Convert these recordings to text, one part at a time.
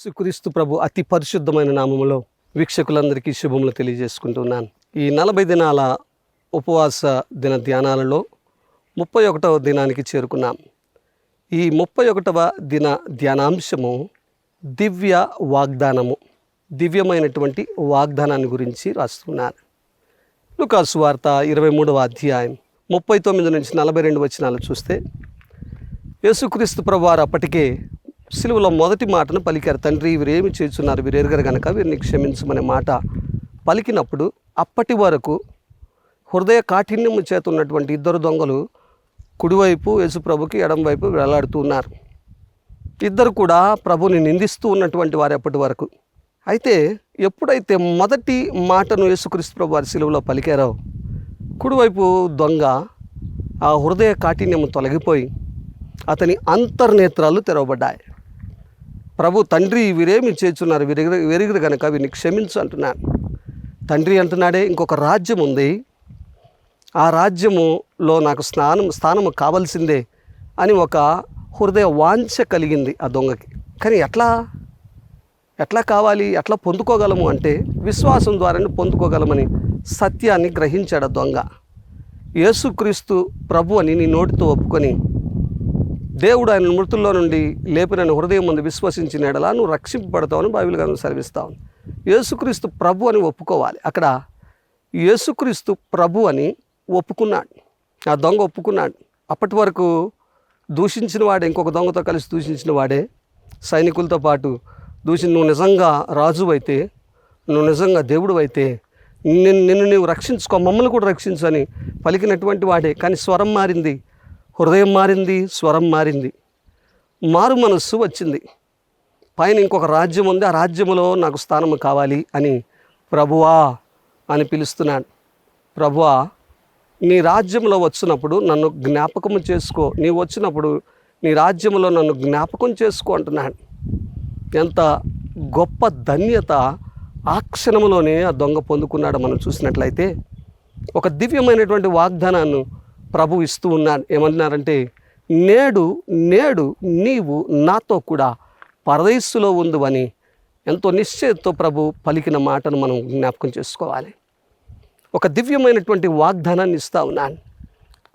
యేసుక్రీస్తు ప్రభు అతి పరిశుద్ధమైన నామములో వీక్షకులందరికీ శుభములు తెలియజేసుకుంటున్నాను. ఈ నలభై దినాల ఉపవాస దిన ధ్యానాలలో ముప్పై ఒకటవ దినానికి చేరుకున్నాం. ఈ ముప్పై ఒకటవ దిన ధ్యానాంశము దివ్య వాగ్దానము దివ్యమైనటువంటి వాగ్దానాన్ని గురించి రాస్తున్నాను లుకాసు వార్త ఇరవై మూడవ అధ్యాయం ముప్పై తొమ్మిది నుంచి నలభై రెండు వచనాలు చూస్తే యేసుక్రీస్తు ప్రభు వారు అప్పటికే సిలువలో మొదటి మాటను పలికారు. తండ్రి వీరేమి చేస్తున్నారు? వీరు ఎరగరు గనక వీరిని క్షమించమనే మాట పలికినప్పుడు అప్పటి వరకు హృదయ కాఠిన్యము చేత ఉన్నటువంటి ఇద్దరు దొంగలు కుడివైపు యేసుప్రభుకి ఎడం వైపు వేలాడుతూ ఉన్నారు. ఇద్దరు కూడా ప్రభుని నిందిస్తూ ఉన్నటువంటి వారు ఎప్పటి వరకు. అయితే ఎప్పుడైతే మొదటి మాటను యేసుక్రీస్తు ప్రభు వారి సెలవులో పలికారో కుడివైపు దొంగ ఆ హృదయ కాఠిన్యము తొలగిపోయి అతని అంతర్నేత్రాలు తెరవబడ్డాయి. ప్రభు తండ్రి వీరేమి చేస్తున్నారు? వీరి వీరిగిరి కనుక వీరిని క్షమించు అంటున్నాను. తండ్రి అంటున్నాడే ఇంకొక రాజ్యం ఉంది. ఆ రాజ్యములో నాకు స్నానం స్థానము కావాల్సిందే అని ఒక హృదయ వాంఛ కలిగింది ఆ దొంగకి. కానీ ఎట్లా? ఎట్లా కావాలి? ఎట్లా పొందుకోగలము అంటే విశ్వాసం ద్వారానే పొందుకోగలమని సత్యాన్ని గ్రహించాడు దొంగ. యేసుక్రీస్తు ప్రభు అని నీ నోటితో ఒప్పుకొని దేవుడు ఆయన మృతుల్లో నుండి లేపిన హృదయం ముందు విశ్వసించిన ఎడలా నువ్వు రక్షింపబడతావని బైబిల్ గారు సెలవిస్తావు యేసుక్రీస్తు ప్రభు అని ఒప్పుకోవాలి. అక్కడ యేసుక్రీస్తు ప్రభు అని ఒప్పుకున్నాడు. ఆ దొంగ ఒప్పుకున్నాడు. అప్పటి వరకు దూషించిన వాడే ఇంకొక దొంగతో కలిసి దూషించిన వాడే. సైనికులతో పాటు దూషి నువ్వు నిజంగా రాజు అయితే నువ్వు నిజంగా దేవుడు అయితే నిన్ను నిన్ను నీవు రక్షించుకో మమ్మల్ని కూడా రక్షించు అని పలికినటువంటి వాడే. కానీ స్వరం మారింది. హృదయం మారింది స్వరం మారింది. మారు మనస్సు వచ్చింది. పైన ఇంకొక రాజ్యం ఉంది ఆ రాజ్యములో నాకు స్థానం కావాలి అని ప్రభువా అని పిలుస్తున్నాడు. ప్రభువా నీ రాజ్యంలో వచ్చినప్పుడు నన్ను జ్ఞాపకం చేసుకో. నీ వచ్చినప్పుడు నీ రాజ్యంలో నన్ను జ్ఞాపకం చేసుకో అంటున్నాడు. ఎంత గొప్ప ధన్యత ఆ క్షణంలోనే ఆ దొంగ పొందుకున్నాడు మనం చూసినట్లయితే ఒక దివ్యమైనటువంటి వాగ్దానాన్ని ప్రభు ఇస్తూ ఉన్నాను ఏమంటున్నారంటే నేడు నేడు నీవు నాతో కూడా పరదయస్సులో ఉందువని ఎంతో నిశ్చయతో ప్రభు పలికిన మాటను మనం జ్ఞాపకం చేసుకోవాలి. ఒక దివ్యమైనటువంటి వాగ్దానాన్ని ఇస్తా ఉన్నాను.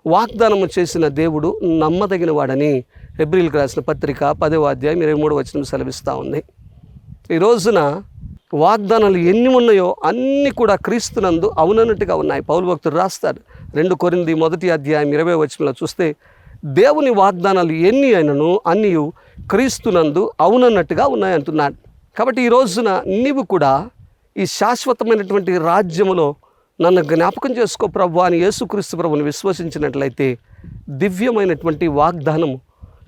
వాగ్దానము చేసిన దేవుడు నమ్మదగిన వాడని ఎబ్రిల్కి రాసిన పత్రిక పదవ అధ్యాయం ఇరవై మూడు వచనం సెలవిస్తూ ఉంది. ఈ రోజున వాగ్దానాలు ఎన్ని ఉన్నాయో అన్నీ కూడా క్రీస్తునందు అవునన్నట్టుగా ఉన్నాయి. పౌరు భక్తుడు రాస్తాడు. రెండు కొరింది మొదటి అధ్యాయం ఇరవై వచనంలో చూస్తే దేవుని వాగ్దానాలు ఎన్ని అయినను అన్నీ క్రీస్తునందు అవునన్నట్టుగా ఉన్నాయంటున్నాడు. కాబట్టి ఈ రోజున నీవు కూడా ఈ శాశ్వతమైనటువంటి రాజ్యములో నన్ను జ్ఞాపకం చేసుకో ప్రభు అని యేసుక్రీస్తు ప్రభుని విశ్వసించినట్లయితే దివ్యమైనటువంటి వాగ్దానం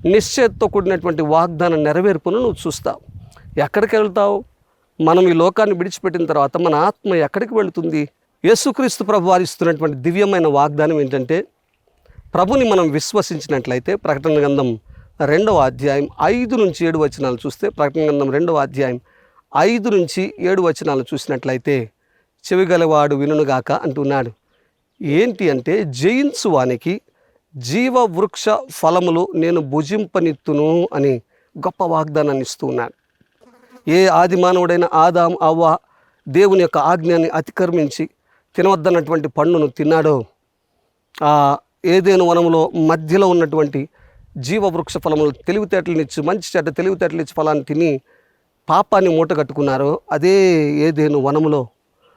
నిశ్చయతతో కూడినటువంటి వాగ్దానం నెరవేర్పును నువ్వు చూస్తావు. ఎక్కడికి వెళ్తావు? మనం ఈ లోకాన్ని విడిచిపెట్టిన తర్వాత మన ఆత్మ ఎక్కడికి వెళుతుంది? యేసుక్రీస్తు ప్రభు వారు ఇస్తున్నటువంటి దివ్యమైన వాగ్దానం ఏంటంటే ప్రభుని మనం విశ్వసించినట్లయితే ప్రకటన గంధం రెండవ అధ్యాయం ఐదు నుంచి ఏడు వచనాలు చూస్తే ప్రకటన గంధం రెండవ అధ్యాయం ఐదు నుంచి ఏడు వచనాలు చూసినట్లయితే చెవిగలవాడు వినుగాక అంటున్నాడు. ఏంటి అంటే జయించు వానికి జీవ వృక్ష ఫలములు నేను భుజింపనిత్తును అని గొప్ప వాగ్దానాన్ని ఇస్తూ ఉన్నాడు. ఏ ఆది మానవుడైన ఆదాం అవ్వ దేవుని యొక్క ఆజ్ఞాన్ని అతిక్రమించి తినవద్దన్నటువంటి పండును తిన్నాడో ఆ ఏదేను వనములో మధ్యలో ఉన్నటువంటి జీవవృక్ష ఫలములు తెలివితేటలనిచ్చి మంచి చెడ్డ తెలివితేటలు ఫలాన్ని తిని పాపాన్ని మూట కట్టుకున్నారో అదే ఏదేను వనములో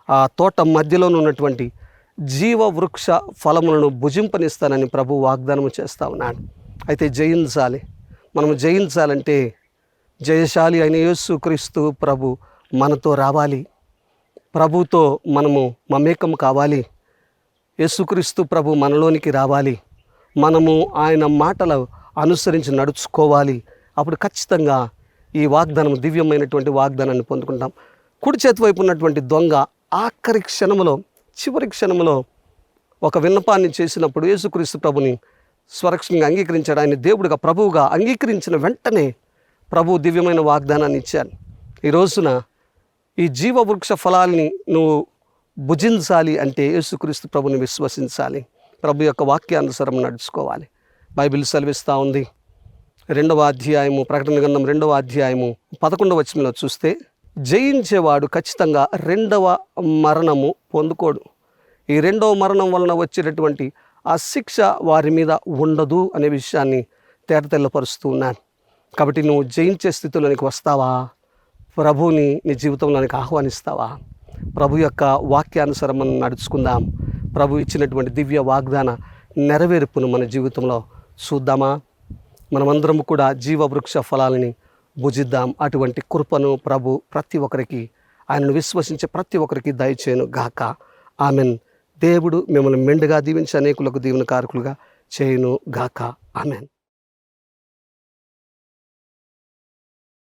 ఆ తోట మధ్యలో ఉన్నటువంటి జీవవృక్ష ఫలములను భుజింపనిస్తానని ప్రభు వాగ్దానం చేస్తా ఉన్నాడు. అయితే జయించాలి. మనం జయించాలంటే జయశాలి అయిన యేసు క్రీస్తు ప్రభు మనతో రావాలి. ప్రభుతో మనము మమేకం కావాలి. యేసుక్రీస్తు ప్రభు మనలోనికి రావాలి. మనము ఆయన మాటలు అనుసరించి నడుచుకోవాలి. అప్పుడు ఖచ్చితంగా ఈ వాగ్దానం దివ్యమైనటువంటి వాగ్దానాన్ని పొందుకుంటాం. కుడి చేతి వైపు ఉన్నటువంటి దొంగ ఆఖరి క్షణంలో చివరి క్షణంలో ఒక విన్నపాన్ని చేసినప్పుడు యేసుక్రీస్తు ప్రభుని స్వరక్షణంగా అంగీకరించాడు. ఆయన దేవుడిగా ప్రభువుగా అంగీకరించిన వెంటనే ప్రభు దివ్యమైన వాగ్దానాన్ని ఇచ్చాను ఈ రోజున ఈ జీవవృక్ష ఫలాల్ని నువ్వు భుజించాలి అంటే యేసుక్రీస్తు ప్రభుని విశ్వసించాలి. ప్రభు యొక్క వాక్యానుసరం నడుచుకోవాలి. బైబిల్ సెలవిస్తూ ఉంది. రెండవ అధ్యాయము ప్రకటన గ్రంథం రెండవ అధ్యాయము పదకొండవ వచనంలో చూస్తే జయించేవాడు ఖచ్చితంగా రెండవ మరణము పొందుకోడు. ఈ రెండవ మరణం వలన వచ్చేటటువంటి ఆ శిక్ష వారి మీద ఉండదు అనే విషయాన్ని తేటతెల్లపరుస్తూ ఉన్నాను. కాబట్టి నువ్వు జయించే స్థితిలోనికి వస్తావా? ప్రభువుని నీ జీవితంలోనికి ఆహ్వానిస్తావా? ప్రభు యొక్క వాక్యానుసారం మనం నడుచుకుందాం. ప్రభు ఇచ్చినటువంటి దివ్య వాగ్దాన నెరవేర్పును మన జీవితంలో చూద్దామా? మనమందరం కూడా జీవవృక్ష ఫలాలని భుజిద్దాం. అటువంటి కృపను ప్రభు ప్రతి ఒక్కరికి ఆయనను విశ్వసించే ప్రతి ఒక్కరికి దయచేయను గాక. ఆమెన్. దేవుడు మిమ్మల్ని మెండుగా దీవించి అనేకులకు దీవెన కారకులుగా చేయను గాక. ఆమెన్.